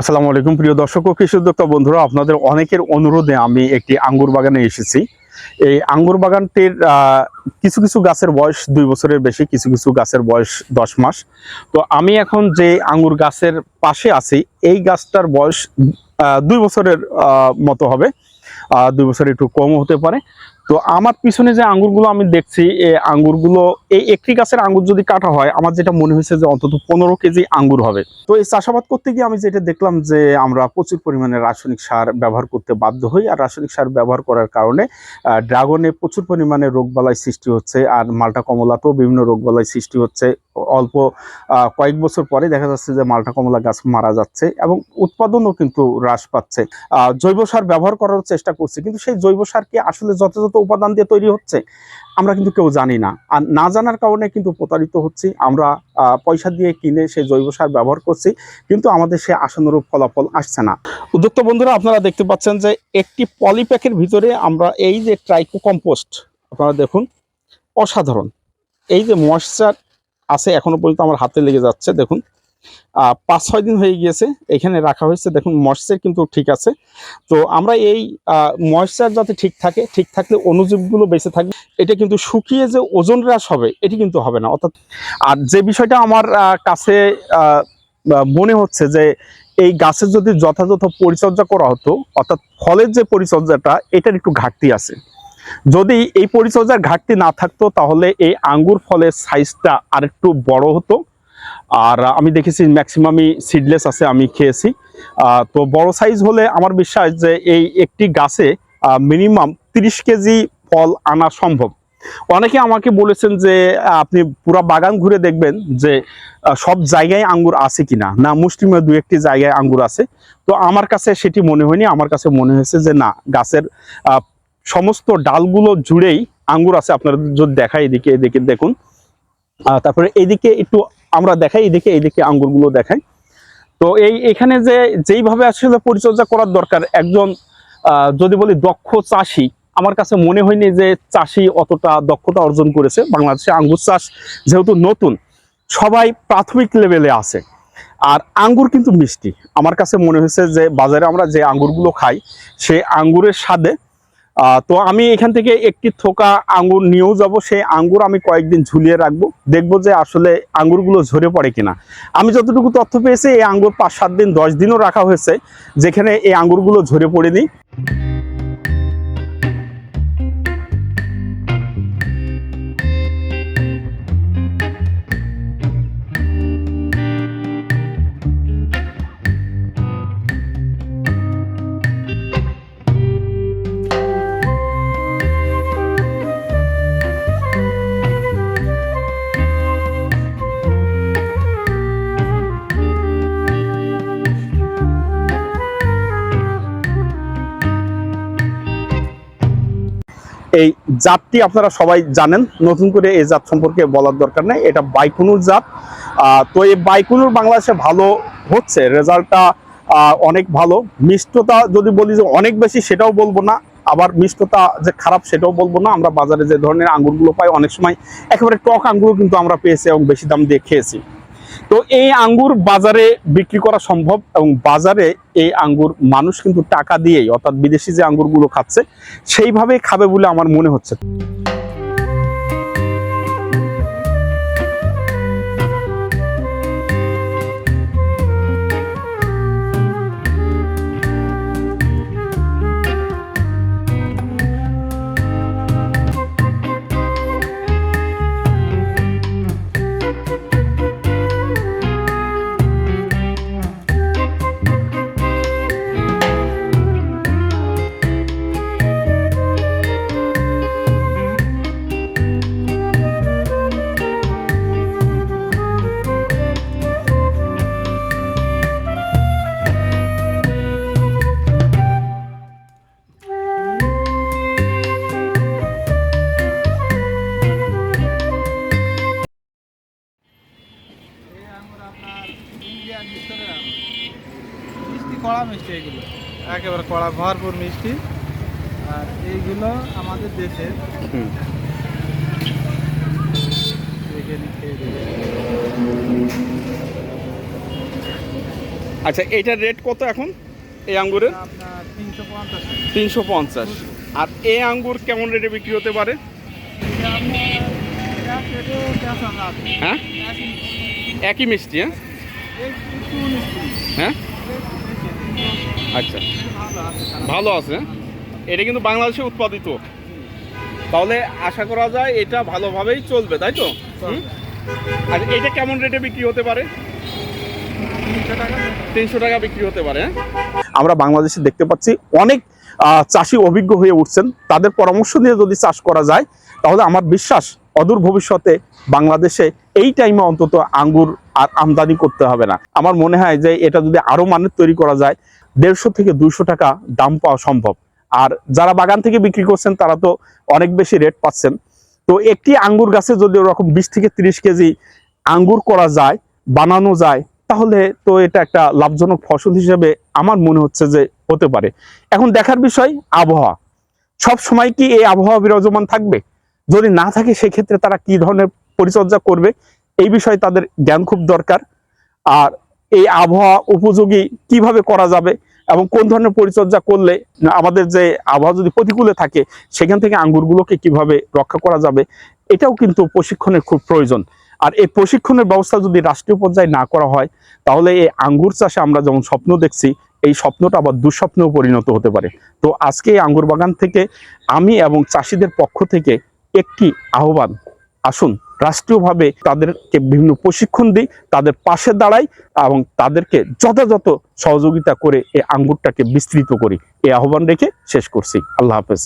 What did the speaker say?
আসসালামু আলাইকুম, প্রিয় দর্শক ও কৃষি উদ্যোক্তা বন্ধুরা, আপনাদের অনেকের অনুরোধে আমি একটি আঙ্গুর বাগানে এসেছি। এই আঙ্গুর বাগানটির কিছু কিছু গাছের বয়স দুই বছরের বেশি, কিছু কিছু গাছের বয়স দশ মাস। তো আমি এখন যে আঙ্গুর গাছের পাশে আছি, এই গাছটার বয়স দুই বছরের মতো হবে। দুই বছর একটু কম হতে পারে। তো আমার পিছনে যে আঙ্গুরগুলো আমি দেখছি এই আঙ্গুরগুলো, এই একটি গাছের আঙ্গুর যদি কাটা হয়, আমার যেটা মনে হয়েছে যে অন্তত পনেরো কেজি আঙ্গুর হবে। তো এই চাষাবাদ করতে গিয়ে আমি যেটা দেখলাম যে আমরা প্রচুর পরিমাণে রাসায়নিক সার ব্যবহার করতে বাধ্য হই, আর রাসায়নিক সার ব্যবহার করার কারণে ড্রাগনে প্রচুর পরিমাণে রোগবালাই সৃষ্টি হচ্ছে, আর মালটা কমলাতেও বিভিন্ন রোগবালাই সৃষ্টি হচ্ছে। অল্প কয়েক বছর পরে দেখা যাচ্ছে যে মালটা কমলা গাছ মারা যাচ্ছে, এবং উৎপাদনও কিন্তু হ্রাস পাচ্ছে। জৈব সার ব্যবহার করার চেষ্টা করছে, কিন্তু সেই জৈব সার কি আসলে যথাযথ উপাদান দিয়ে তৈরি হচ্ছে, আমরা কিন্তু কেউ জানি না। আর না জানার কারণে কিন্তু প্রতারিত হচ্ছি। আমরা পয়সা দিয়ে কিনে সেই জৈব সার ব্যবহার করছি, কিন্তু আমাদের সে আশানুরূপ ফলাফল আসছে না। উদ্যোক্তা বন্ধুরা, আপনারা দেখতে পাচ্ছেন যে একটি পলিপ্যাকের ভিতরে আমরা এই যে ট্রাইকো কম্পোস্ট আপনারা দেখুন, অসাধারণ। এই যে ময়েশ্চার আছে, এখনও পর্যন্ত আমার হাতে লেগে যাচ্ছে, দেখুন। পাঁচ ছয় দিন হয়ে গিয়েছে, এখানে রাখা হয়েছে। দেখুন ময়েশ্চার কিন্তু ঠিক আছে। তো আমরা এই ময়েশ্চার যাতে ঠিক থাকে, ঠিক থাকলে অণুজীবগুলো বেঁচে থাকবে। এটা কিন্তু শুকিয়ে যে ওজন হ্রাস হবে, এটি কিন্তু হবে না। অর্থাৎ, আর যে বিষয়টা আমার কাছে মনে হচ্ছে যে এই গাছের যদি যথাযথ পরিচর্যা করা হতো, অর্থাৎ ফলের যে পরিচর্যাটা, এটার একটু ঘাটতি আছে। যদি এই পরিচর্যার ঘাটতি না থাকতো, তাহলে এই আঙ্গুর ফলের সাইজটা আরেকটু বড় হতো। আর আমি দেখেছি ম্যাক্সিমামই সিডলেস আছে, আমি খেয়েছি। তো বড় সাইজ হলে আমার বিশ্বাস যে এই একটি গাছে মিনিমাম তিরিশ কেজি ফল আনা সম্ভব। অনেকে আমাকে বলেছেন যে আপনি পুরো বাগান ঘুরে দেখবেন যে সব জায়গায় আঙ্গুর আছে কিনা। না মুষ্টিমেয় দু একটি জায়গায় আঙ্গুর আছে। তো আমার কাছে সেটি মনে হয়নি। আমার কাছে মনে হয়েছে যে, না, গাছের সমস্ত ডালগুলো জুড়েই আঙ্গুর আছে। আপনারা যদি দেখাই এদিকে এদিকে দেখুন। তারপরে এদিকে একটু আমরা দেখাই, এদিকে এইদিকে আঙ্গুরগুলো দেখাই। তো এই এখানে যে, যেইভাবে আসলে পরিচর্যা করার দরকার, একজন যদি বলি দক্ষ চাষি, আমার কাছে মনে হয়নি যে চাষি অতটা দক্ষতা অর্জন করেছে। বাংলাদেশে আঙ্গুর চাষ যেহেতু নতুন, সবাই প্রাথমিক লেভেলে আছে। আর আঙ্গুর কিন্তু মিষ্টি। আমার কাছে মনে হয়েছে যে, বাজারে আমরা যে আঙ্গুরগুলো খাই, সে আঙ্গুরের স্বাদে তো আমি এখান থেকে একটি থোকা আঙ্গুর নিয়েও যাব। সেই আঙ্গুর আমি কয়েকদিন ঝুলিয়ে রাখব। দেখব যে আসলে আঙ্গুরগুলো ঝরে পড়ে কিনা। আমি যতটুকু তথ্য পেয়েছি, এই আঙ্গুর পাঁচ সাত দিন, দশ দিনও রাখা হয়েছে, যেখানে এই আঙ্গুরগুলো ঝরে পড়েনি। এই জাতটি আপনারা সবাই জানেন। নতুন করে এই জাত সম্পর্কে বলার দরকার নেই। এটা বাইকুনুর জাত। তো এই বাইকুনুর বাংলাদেশে ভালো হচ্ছে। রেজাল্টটা অনেক ভালো। মিষ্টতা যদি বলি যে অনেক বেশি সেটাও বলব না। আবার মিষ্টতা যে খারাপ সেটাও বলব না। আমরা বাজারে যে ধরনের আঙ্গুরগুলো পাই, অনেক সময় একেবারে টক আঙ্গুর কিন্তু আমরা পেয়েছি এবং বেশি দাম দিয়ে খেয়েছি। তো এই আঙ্গুর বাজারে বিক্রি করা সম্ভব এবং বাজারে এই আঙ্গুর মানুষ কিন্তু টাকা দিয়েই, অর্থাৎ বিদেশি যে আঙ্গুরগুলো খাচ্ছে, সেইভাবেই খাবে বলে আমার মনে হচ্ছে। আপনার ইন্ডিয়ান মিষ্টি কড়া মিষ্টি এগুলো। একেবারে কড়া ভরপুর মিষ্টি। আর এইগুলো আমাদের দেশের। আচ্ছা এইটার রেট কত এখন? এই আঙ্গুরের? তিনশো পঞ্চাশ তিনশো পঞ্চাশ। আর এই আঙ্গুর কেমন রেটে বিক্রি হতে পারে? হ্যাঁ? একই মিষ্টি হ্যাঁ? হ্যাঁ? আচ্ছা। ভালো আছে হ্যাঁ? এটা কিন্তু বাংলাদেশে উৎপাদিত। তাহলে আশা করা যায় এটা ভালোভাবেই চলবে, তাই তো? আর এটা কেমন রেটে বিক্রি হতে পারে? তিনশো টাকা বিক্রি হতে পারে হ্যাঁ? আমরা বাংলাদেশে দেখতে পাচ্ছি অনেক চাষি অভিজ্ঞ হয়ে উঠছেন। তাদের পরামর্শ নিয়ে যদি চাষ করা যায়, তাহলে আমার বিশ্বাস অদূর ভবিষ্যতে বাংলাদেশে এই টাইমে অন্তত আঙ্গুর আর আমদানি করতে হবে না। আমার মনে হয় যে এটা যদি আরও মানের তৈরি করা যায়, দেড়শো থেকে দুইশো টাকা দাম পাওয়া সম্ভব। আর যারা বাগান থেকে বিক্রি করছেন, তারা তো অনেক বেশি রেট পাচ্ছেন। তো একটি আঙ্গুর গাছে যদি ওরকম বিশ থেকে তিরিশ কেজি আঙ্গুর করা যায়, বানানো যায়, তাহলে তো এটা একটা লাভজনক ফসল হিসেবে আমার মনে হচ্ছে যে হতে পারে। এখন দেখার বিষয় আবহাওয়া। সব সময় কি এই আবহাওয়া বিরাজমান থাকবে? যদি না থাকে, সেক্ষেত্রে তারা কি ধরনের পরিচর্যা করবে? এই বিষয়ে তাদের জ্ঞান খুব দরকার। আর এই আবহাওয়া উপযোগী কীভাবে করা যাবে এবং কোন ধরনের পরিচর্যা করলে আমাদের যে আবহাওয়া যদি প্রতিকূলে থাকে, সেখান থেকে আঙ্গুরগুলোকে কীভাবে রক্ষা করা যাবে, এটাও কিন্তু প্রশিক্ষণের খুব প্রয়োজন। আর এই প্রশিক্ষণের ব্যবস্থা যদি রাষ্ট্রীয় পর্যায়ে না করা হয়, তাহলে এই আঙ্গুর চাষে আমরা যেমন স্বপ্ন দেখছি, এই স্বপ্নটা আবার দুঃস্বপ্নেও পরিণত হতে পারে। তো আজকে এই আঙ্গুর বাগান থেকে আমি এবং চাষিদের পক্ষ থেকে একটি আহ্বান। আসুন, রাষ্ট্রীয়ভাবে তাদেরকে বিভিন্ন প্রশিক্ষণ দিই, তাদের পাশে দাঁড়াই এবং তাদেরকে যথাযথ সহযোগিতা করে এই আঙ্গুরটাকে বিস্তৃত করি। এই আহ্বান রেখে শেষ করছি। আল্লাহ হাফেজ।